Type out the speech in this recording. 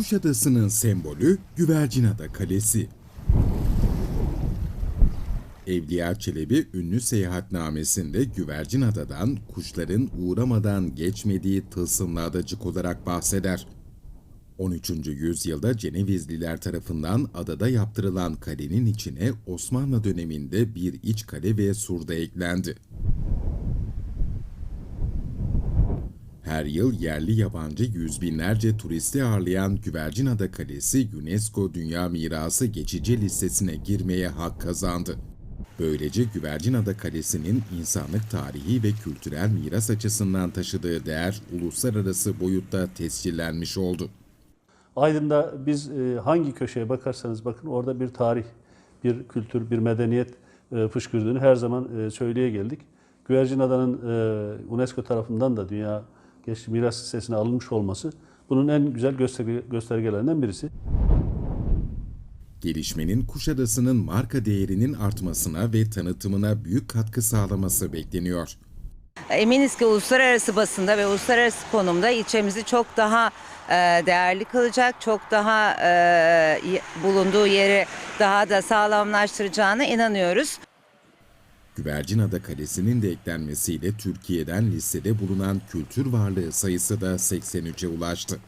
Kuşadası'nın sembolü Güvercinada Kalesi. Evliya Çelebi ünlü seyahatnamesinde Güvercinada'dan kuşların uğramadan geçmediği tılsımlı adacık olarak bahseder. 13. yüzyılda Cenevizliler tarafından adada yaptırılan kalenin içine Osmanlı döneminde bir iç kale ve surda eklendi. Her yıl yerli yabancı yüz binlerce turisti ağırlayan Güvercinada Kalesi UNESCO Dünya Mirası geçici listesine girmeye hak kazandı. Böylece Güvercinada Kalesi'nin insanlık tarihi ve kültürel miras açısından taşıdığı değer uluslararası boyutta tescillenmiş oldu. Aydın'da biz e, hangi köşeye bakarsanız bakın orada bir tarih, bir kültür, bir medeniyet e, fışkırdığını her zaman e, söyleye geldik. Güvercinada'nın e, UNESCO tarafından da Dünya Geçmiş Miras Listesi'ne alınmış olması bunun en güzel gösterge, göstergelerinden birisi. Gelişmenin Kuşadası'nın marka değerinin artmasına ve tanıtımına büyük katkı sağlaması bekleniyor. Eminiz ki uluslararası basında ve uluslararası konumda ilçemizi çok daha e, değerli kılacak, çok daha e, bulunduğu yeri daha da sağlamlaştıracağına inanıyoruz. Güvercinada Kalesi'nin de eklenmesiyle Türkiye'den listede bulunan kültür varlığı sayısı da 83'e ulaştı.